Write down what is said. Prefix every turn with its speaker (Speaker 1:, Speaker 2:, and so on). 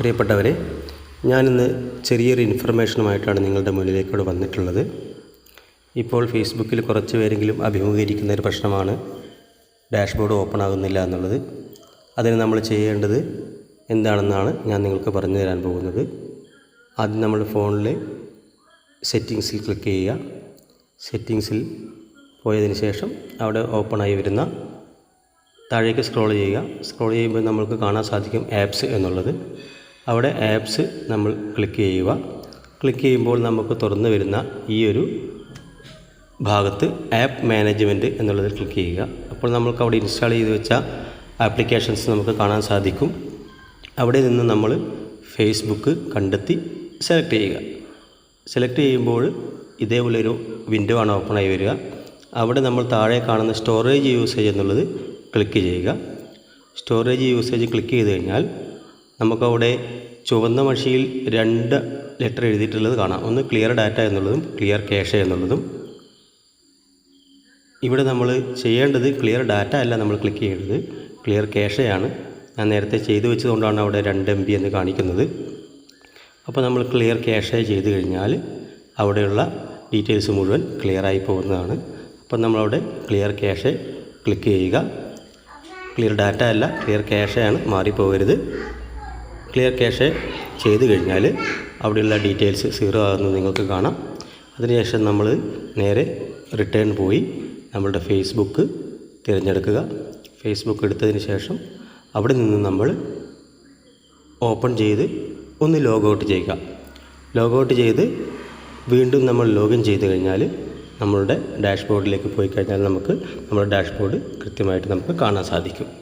Speaker 1: പ്രിയപ്പെട്ടവരെ ഞാനിന്ന് ചെറിയൊരു ഇൻഫർമേഷനുമായിട്ടാണ് നിങ്ങളുടെ മുന്നിലേക്ക് ഇവിടെ വന്നിട്ടുള്ളത്. ഇപ്പോൾ ഫേസ്ബുക്കിൽ കുറച്ച് പേരെങ്കിലും അഭിമുഖീകരിക്കുന്ന ഒരു പ്രശ്നമാണ് ഡാഷ്ബോർഡ് ഓപ്പൺ ആകുന്നില്ല എന്നുള്ളത്. അതിന് നമ്മൾ ചെയ്യേണ്ടത് എന്താണെന്നാണ് ഞാൻ നിങ്ങൾക്ക് പറഞ്ഞു തരാൻ പോകുന്നത്. ആദ്യം നമ്മൾ ഫോണിൽ സെറ്റിങ്സിൽ ക്ലിക്ക് ചെയ്യുക. സെറ്റിങ്സിൽ പോയതിന് ശേഷം അവിടെ ഓപ്പണായി വരുന്ന താഴേക്ക് സ്ക്രോൾ ചെയ്യുക. സ്ക്രോൾ ചെയ്യുമ്പോൾ നമുക്ക് കാണാൻ സാധിക്കും ആപ്സ് എന്നുള്ളത്. അവിടെ ആപ്സ് നമ്മൾ ക്ലിക്ക് ചെയ്യുക. ക്ലിക്ക് ചെയ്യുമ്പോൾ നമുക്ക് തുറന്നു വരുന്ന ഈ ഒരു ഭാഗത്ത് ആപ്പ് മാനേജ്മെന്റ് എന്നുള്ളതിൽ ക്ലിക്ക് ചെയ്യുക. അപ്പോൾ നമുക്ക് അവിടെ ഇൻസ്റ്റാൾ ചെയ്ത് വെച്ച ആപ്ലിക്കേഷൻസ് നമുക്ക് കാണാൻ സാധിക്കും. അവിടെ നിന്ന് നമ്മൾ ഫേസ്ബുക്ക് കണ്ടെത്തി സെലക്ട് ചെയ്യുക. സെലക്ട് ചെയ്യുമ്പോൾ ഇതേപോലൊരു വിൻഡോ ആണ് ഓപ്പൺ ആയി വരിക. അവിടെ നമ്മൾ താഴെ കാണുന്ന സ്റ്റോറേജ് യൂസേജ് എന്നുള്ളത് ക്ലിക്ക് ചെയ്യുക. സ്റ്റോറേജ് യൂസേജ് ക്ലിക്ക് ചെയ്ത് കഴിഞ്ഞാൽ നമുക്കവിടെ ചുവന്ന മഷിയിൽ രണ്ട് ലെറ്റർ എഴുതിയിട്ടുള്ളത് കാണാം. ഒന്ന് ക്ലിയർ ഡാറ്റ എന്നുള്ളതും ക്ലിയർ ക്യാഷ് എന്നുള്ളതും. ഇവിടെ നമ്മൾ ചെയ്യേണ്ടത് ക്ലിയർ ഡാറ്റ അല്ല നമ്മൾ ക്ലിക്ക് ചെയ്യേണ്ടത്. ക്ലിയർ ക്യാഷയാണ് ഞാൻ നേരത്തെ ചെയ്തു വെച്ചതുകൊണ്ടാണ് അവിടെ രണ്ട് എം എന്ന് കാണിക്കുന്നത്. അപ്പോൾ നമ്മൾ ക്ലിയർ ക്യാഷ് ചെയ്ത് കഴിഞ്ഞാൽ അവിടെയുള്ള ഡീറ്റെയിൽസ് മുഴുവൻ ക്ലിയർ ക്ലിയറായി പോകുന്നതാണ്. അപ്പം നമ്മളവിടെ ക്ലിയർ ക്യാഷ് ക്ലിക്ക് ചെയ്യുക. ക്ലിയർ ഡാറ്റ അല്ല ക്ലിയർ ക്യാഷാണ് മാറിപ്പോകരുത്. ക്ലിയർ ക്യാഷ് ചെയ്ത് കഴിഞ്ഞാൽ അവിടെയുള്ള ഡീറ്റെയിൽസ് സീറോ ആകുന്നത് നിങ്ങൾക്ക് കാണാം. അതിനുശേഷം നമ്മൾ നേരെ റിട്ടേൺ പോയി നമ്മളുടെ ഫേസ്ബുക്ക് തിരഞ്ഞെടുക്കുക. ഫേസ്ബുക്ക് എടുത്തതിന് ശേഷം അവിടെ നിന്ന് നമ്മൾ ഓപ്പൺ ചെയ്ത് ഒന്ന് ലോഗൗട്ട് ചെയ്യുക. ലോഗൗട്ട് ചെയ്ത് വീണ്ടും നമ്മൾ ലോഗിൻ ചെയ്ത് കഴിഞ്ഞാൽ നമ്മളുടെ ഡാഷ്ബോർഡിലേക്ക് പോയി കഴിഞ്ഞാൽ നമുക്ക് നമ്മുടെ ഡാഷ്ബോർഡ് കൃത്യമായിട്ട് നമുക്ക് കാണാൻ സാധിക്കും.